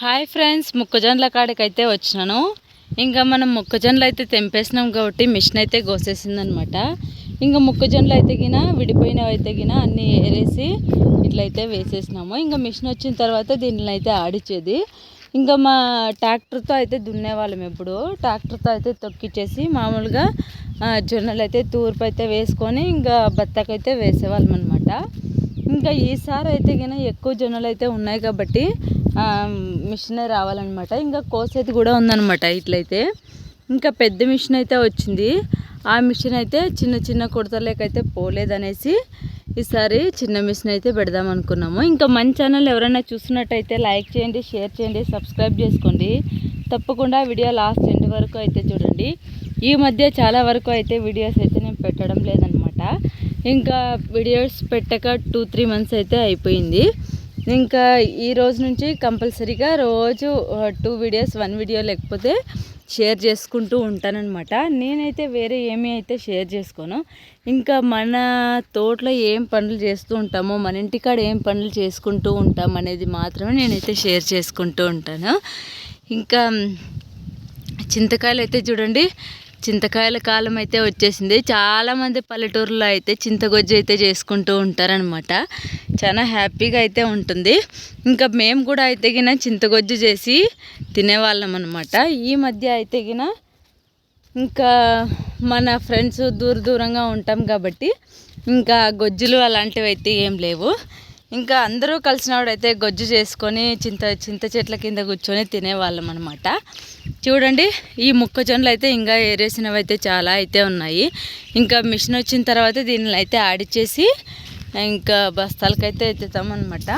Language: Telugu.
హాయ్ ఫ్రెండ్స్ మొక్కజొన్నల కాడికి అయితే వచ్చినాను. ఇంకా మనం మొక్కజొన్నలు అయితే తెంపేసినాం కాబట్టి మిషన్ అయితే కోసేసిందనమాట. ఇంకా మొక్కజొన్నలు అయితే గిన విడిపోయినవి అయితే గిన అన్నీ ఏరేసి ఇట్లయితే వేసేసినాము. ఇంకా మిషన్ వచ్చిన తర్వాత దీనిని అయితే ఆడిచ్చేది. ఇంకా మా ట్రాక్టర్తో అయితే దున్నేవాళ్ళం ఎప్పుడు. ట్రాక్టర్తో అయితే తొక్కిచ్చేసి మామూలుగా జొన్నలు అయితే తూర్పు అయితే వేసుకొని ఇంకా బత్తకైతే వేసేవాళ్ళం అనమాట ఇంకా ఈసారి అయితే గిన ఎక్కువ జొన్నలు అయితే ఉన్నాయి కాబట్టి మిషనే రావాలన్నమాట. ఇంకా కోసేది కూడా ఉందన్నమాట ఇట్లయితే. ఇంకా పెద్ద మిషన్ అయితే వచ్చింది. ఆ మిషన్ అయితే చిన్న చిన్న కుడతలేకైతే పోలేదనేసి ఈసారి చిన్న మిషన్ అయితే పెడదాం అనుకున్నాము. ఇంకా మన ఛానల్ ఎవరైనా చూస్తున్నట్టయితే లైక్ చేయండి షేర్ చేయండి సబ్స్క్రైబ్ చేసుకోండి. తప్పకుండా వీడియో లాస్ట్ ఎండ్ వరకు అయితే చూడండి. ఈ మధ్య చాలా వరకు అయితే వీడియోస్ అయితే నేను పెట్టడం లేదనమాట ఇంకా వీడియోస్ పెట్టక టూ త్రీ మంత్స్ అయితే అయిపోయింది. ఇంకా ఈ రోజు నుంచి కంపల్సరీగా రోజు టూ వీడియోస్ వన్ వీడియో లేకపోతే షేర్ చేసుకుంటూ ఉంటానన్నమాట. నేనైతే వేరే ఏమీ అయితే షేర్ చేసుకోను. ఇంకా మన తోటలో ఏం పనులు చేస్తూ ఉంటామో మన ఇంటికాడ ఏం పనులు చేసుకుంటూ ఉంటాం అనేది మాత్రమే నేనైతే షేర్ చేసుకుంటూ ఉంటాను. ఇంకా చింతకాయలు అయితే చూడండి చింతకాయల కాలం అయితే వచ్చేసింది. చాలామంది పల్లెటూరులో అయితే చింతగొజ్జు అయితే చేసుకుంటూ ఉంటారనమాట చాలా హ్యాపీగా అయితే ఉంటుంది. ఇంకా మేము కూడా అయితే గిన చింతగొజ్జు చేసి తినేవాళ్ళం అనమాట ఈ మధ్య అయితే గిన ఇంకా మన ఫ్రెండ్స్ దూర దూరంగా ఉంటాం కాబట్టి ఇంకా గొజ్జులు అలాంటివి అయితే ఏం లేవు. ఇంకా అందరూ కలిసినవాడైతే గొజ్జు చేసుకొని చింత చింత చెట్ల కింద కూర్చొని తినేవాళ్ళం అనమాట చూడండి ఈ మొక్కజొన్నలు అయితే ఇంకా ఏరేసినవి అయితే చాలా అయితే ఉన్నాయి. ఇంకా మిషన్ వచ్చిన తర్వాత దీనిని అయితే ఆడిచ్చేసి ఇంకా బస్తాలకైతే ఎత్తుతామన్నమాట.